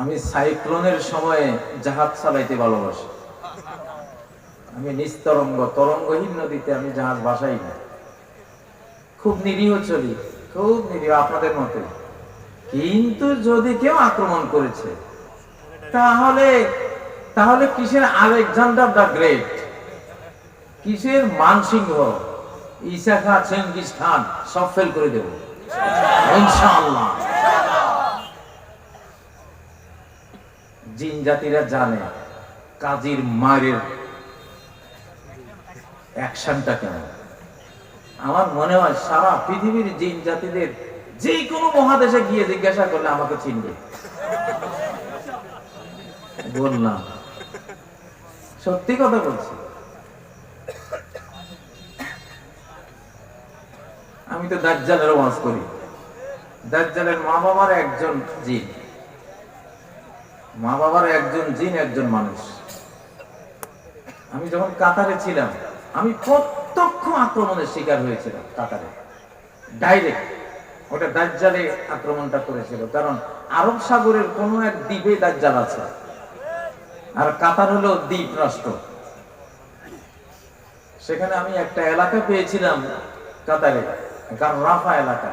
আমি সাইক্লোনের সময়ে জাহাজ চালাইতে ভালোবাসি। আমি নিস্তরঙ্গ, তরঙ্গহীন নদীতে আমি জাহাজ বাসাই না। খুব নিরীহ চলি, খুব নিরীহ আপনাদের মতে কিন্তু যদি কেউ আক্রমণ করেছে, তাহলে তাহলে কিসের আলেকজান্ডার দ্য গ্রেট? কিসের মানসিংহ? ঈসা খা চেঙ্গিস খান, সব ফেল করে দেব। ইনশাআল্লাহ জিন জাতিরা জানে কাজীর মায়ের অ্যাকশনটা কেমন। আমার মনে হয় সারা পৃথিবীর জিন জাতিদের যে কোনো মহাদেশে গিয়ে জিজ্ঞাসা করলে আমাকে চিনবে। বললাম। সত্যি কথা বলছি। আমি তো দাজ্জালের ওয়াজ করি। দাজ্জালের মা বাবার একজন জিন। মা বাবার একজন জিন, একজন মানুষ। আমি যখন কাতারে ছিলাম, আমি প্রত্যক্ষ আক্রমণের শিকার হয়েছিলাম কাতারে। ডাইরেক্ট ওটা দাজ্জালে আক্রমণটা করেছিল, কারণ আরব সাগরের কোন এক দ্বীপে দাজ্জাল আছে। আর কাতার হলো দ্বীপ রাষ্ট্র। সেখানে আমি একটা এলাকা পেয়েছিলাম কাতারে, গার্রাফা এলাকা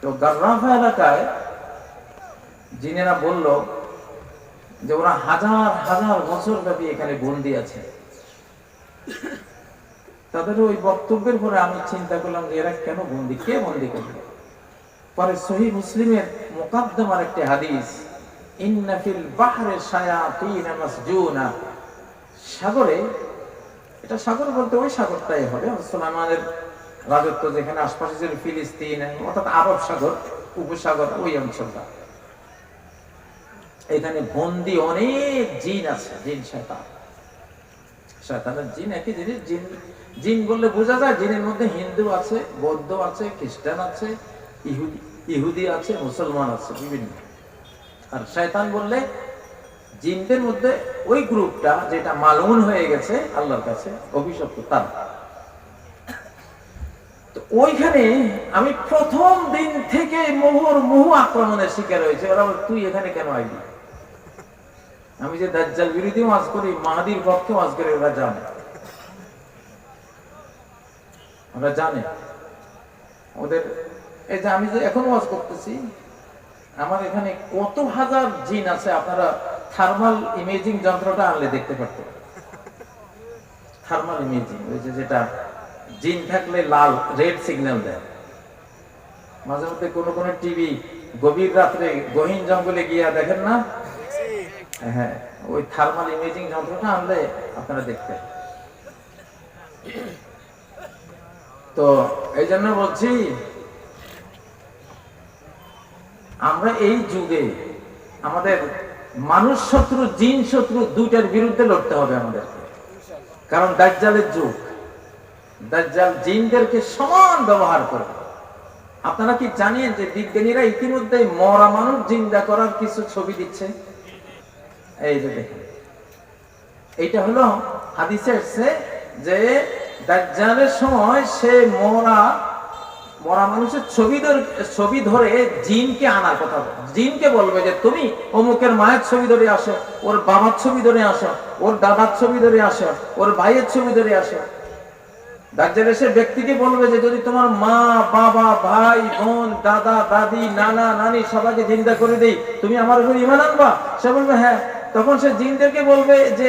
তো গার্রাফা এলাকায় জিনেরা বলল যে ওরা হাজার হাজার বছর ব্যাপী এখানে বন্দি আছে। তাদের ওই বক্তব্যের পরে আমি চিন্তা করলাম যে এরা কেন বন্দি, কে বন্দি করবে? পরে সহি মুসলিমের মোকাদ্দমার একটি হাদিস ইন্নাফিল বাহরে সাগরে, এটা সাগর বলতে ওই সাগরটাই হবে সুলাইমানের রাজত্ব যেখানে আশপাশে ছিল ফিলিস্তিন, অর্থাৎ আরব সাগর, উপসাগর, ওই অঞ্চলটা। এখানে বন্দি অনেক জিন আছে, জিন শয়তান। শয়তানের জিন একই জিনিস, জিন জিন বললে বোঝা যায় জিনের মধ্যে হিন্দু আছে, বৌদ্ধ আছে, খ্রিস্টান আছে, ইহুদি ইহুদি আছে, মুসলমান আছে, বিভিন্ন। আর শয়তান বললে জিনদের মধ্যে ওই গ্রুপটা যেটা মালুন হয়ে গেছে, আল্লাহর কাছে অভিশপ্ত, তার। ওইখানে আমি প্রথম দিন থেকে মোহর, মোহ আক্রমণের শিকার হয়েছে। ওরা তুই এখানে কেন আইলি? আমি যে দাজ্জাল বিরোধী ওয়াজ করি, মাহাদির পক্ষে ওয়াজ করি, ওরা জানে। ওরা জানে। ওদের, এই যে আমি যে এখন ওয়াজ করতেছি, আমার এখানে কত হাজার জিন আছে, আপনারা থার্মাল ইমেজিং যন্ত্রটা আনলে দেখতে পারতেন। থার্মাল ইমেজিং, ওই যে যেটা জিন থাকলে লাল, রেড সিগন্যাল দেয়। মাঝে মধ্যে কোনো কোনো টিভি গভীর রাত্রে গহীন জঙ্গলে গিয়া দেখেন না হ্যাঁ ওই থার্মাল ইমেজিং যন্ত্রটা আনলে আপনারা দেখতেন তো এই জন্য বলছি, আমরা এই যুগে আমাদের মানুষ শত্রু জিন শত্রু দুইটার বিরুদ্ধে লড়তে হবে আমাদের কারণ দাজ্জালের যুগ, দাজ্জাল জিনদেরকে সমান ব্যবহার করে। আপনারা কি জানেন যে বিজ্ঞানীরা ইতিমধ্যে মরা মানুষ জিন্দা করার কিছু ছবি দিচ্ছে? এই যে দেখেন। হলো হাদিসে এসছে যে দাজ্জালের সময় সে মরা মরা মানুষের ছবি ছবি ধরে জিনকে আনার কথা। জিনকে বলবে যে, তুমি অমুকের মায়ের ছবি ধরে আসো, ওর বাবার ছবি ধরে আসো, ওর দাদার ছবি ধরে আসো, ওর ভাইয়ের ছবি ধরে আসো। দাজ্জাল এসে ব্যক্তিকে বলবে যে, যদি তোমার মা, বাবা, ভাই, বোন, দাদা, দাদি, নানা, নানি সবাইকে জিন্দা করে দেই, তুমি আমার উপর ইমান আনবা? সে বলবে হ্যাঁ। তখন সে জিনদেরকে বলবে যে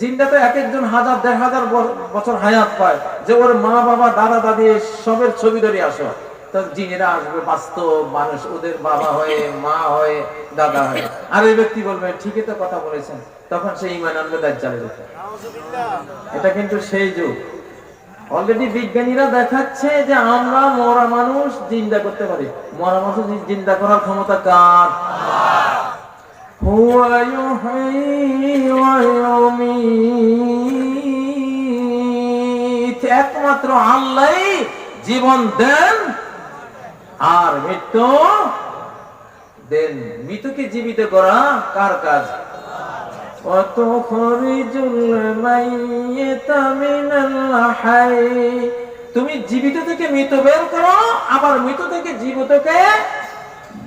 জিনটা তো এক একজন হাজার দেড় হাজার বছর হায়াত পায়। যে ওর মা বাবা দাদা দাদি সবের ছবি ধরে আসো। তো জিনেরা আসবে বাস্তব মানুষ ওদের বাবা হয়ে মা হয়ে দাদা হয়ে। আর এই ব্যক্তি বলবে ঠিকই তো কথা বলেছেন। তখন সে ইমান আনবে দাজ্জালের উপর। এটা কিন্তু সেই যুগ। অলরেডি বিজ্ঞানীরা দেখাচ্ছে যে আমরা মরা মানুষ জিন্দা করতে পারি। মরা মানুষ জিন্দা করার ক্ষমতা কার? হুয়া ইউহয়ী ওয়া ইউমীত। একমাত্র আল্লাহই জীবন দেন আর মৃত্যু দেন মৃত্যুকে জীবিত করা কার কাজ وتخرج الميت من الحي তুমি জীবিত থেকে মৃত বের করো আবার মৃত থেকে জীবিতকে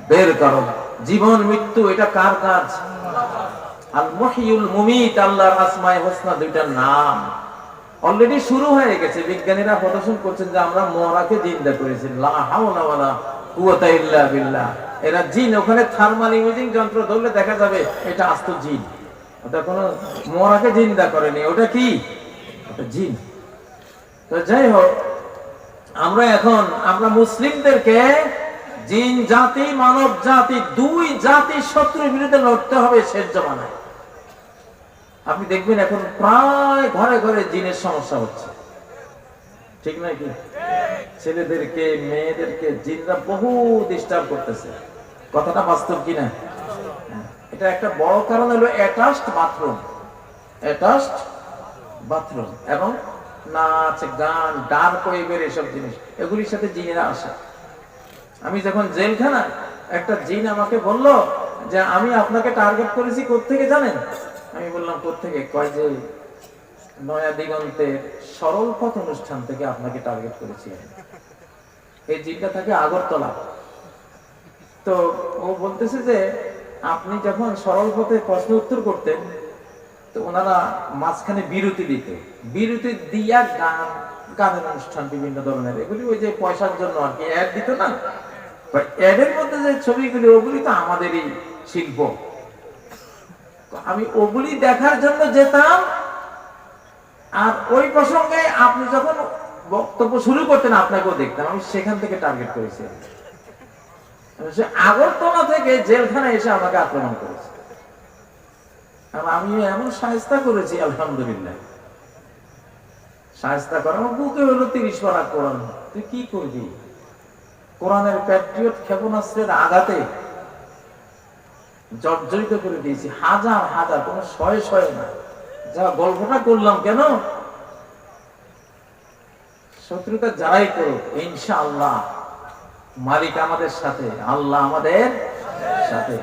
বের করো জীবন, মৃত্যু, এটা কার কাজ? মহিউল মুমিত, আল্লাহর হোসনা দুইটার নাম। অলরেডি শুরু হয়ে গেছে। বিজ্ঞানীরা প্রদর্শন করছেন যে আমরা মরাকে জিন্দা করেছি। দেখা যাবে এটা আস্ত জিন। জিন্দা করেনি। ওটা কি? জিন। তো যাই হোক, আমরা এখন, আমরা মুসলিমদেরকে জিন জাতি, মানব জাতি, দুই জাতি শত্রুর বিরুদ্ধে লড়তে হবে শেষ জমানায়। আপনি দেখবেন এখন প্রায় ঘরে ঘরে জিনের সমস্যা হচ্ছে। ঠিক নাকি ছেলেদেরকে, মেয়েদেরকে জিনরা বহু ডিস্টার্ব করতেছে। কথাটা বাস্তব কিনা এটা একটা বড় কারণ হলো অ্যাটাচড বাথরুম অ্যাটাচড বাথরুম এবং নাচ, গান, ডার্ক ওয়েবের এসব জিনিস, এগুলির সাথে জিনেরা আসে। আমি যখন জেলখানা একটা জিন আমাকে বলল যে, আমি আপনাকে টার্গেট করেছি থেকে জানেন? আমি বললাম, কোত্থেকে? কয় যে নয়া দিগন্তের সরল পথ অনুষ্ঠান থেকে আপনাকে টার্গেট করেছি এই জিনটা থাকে আগরতলা। তো ও বলতেছে যে, আপনি যখন সরল পথে প্রশ্ন উত্তর করতেন, তো ওনারা মাঝখানে বিরতি দিত বিরতি দিয়া গান, গানের অনুষ্ঠান বিভিন্ন ধরনের। এগুলি ওই যে পয়সার জন্য আর কি অ্যাড দিত না? অ্যাডের মধ্যে যে ছবিগুলি, ওগুলি তো আমাদেরই শিল্প। আমি ওগুলি দেখার জন্য যেতাম, আর ওই প্রসঙ্গে আপনি যখন বক্তব্য শুরু করতেন, আপনাকেও দেখতাম। আমি সেখান থেকে টার্গেট করেছি। আগরতলা থেকে জেলখানায় এসে আমাকে আক্রমণ করেছে। আমি এমন সাহেস্তা করেছি, আলহামদুলিল্লাহ। সাহেস্তা করা বুকে হলো তিরিশ পারা কোরআন। তুই কি করবি? কোরআনের প্যাট্রিয়ট ক্ষেপণাস্ত্রের আঘাতে জর্জরিত করে দিয়েছি। হাজার হাজার, কোন শয়ে শয়ে না। যা গল্পটা করলাম কেন? শত্রুতা যারাই করুক, ইনশাআল্লাহ মালিক আমাদের সাথে, আল্লাহ আমাদের সাথে।